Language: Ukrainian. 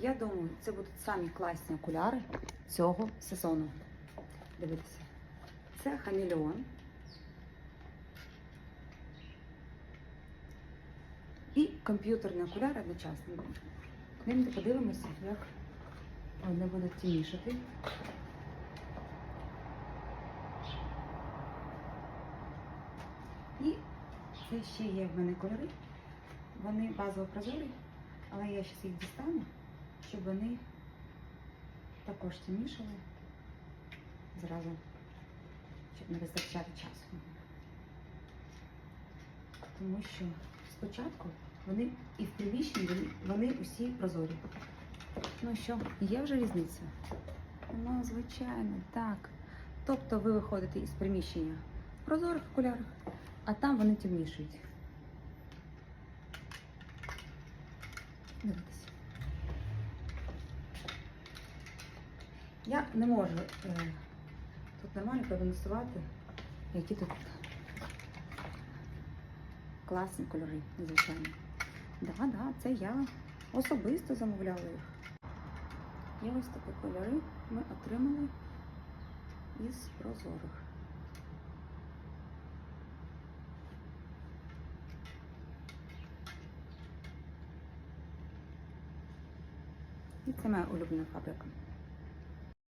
Я думаю, це будуть самі класні окуляри цього сезону. Дивіться. Це хамелеон. І комп'ютерні окуляри одночасно. Ми подивимося, як вони будуть тінішати. І це ще є в мене кольори. Вони базово прозорі, але я зараз їх дістану, щоб вони також тінішали зразу, щоб не вистачати часу. Тому що спочатку вони і в приміщенні вони, вони усі прозорі. Ну що, є вже різниця? Ну, звичайно, так. Тобто ви виходите із приміщення в прозорих окулярах, а там вони темнішують. Дивіться. Я не можу е, тут нормально продемонструвати, які тут класні кольори, звичайно. Да, да, це я особисто замовляла їх. І ось такі кольори ми отримали із прозорих. І це моя улюблена фабрика.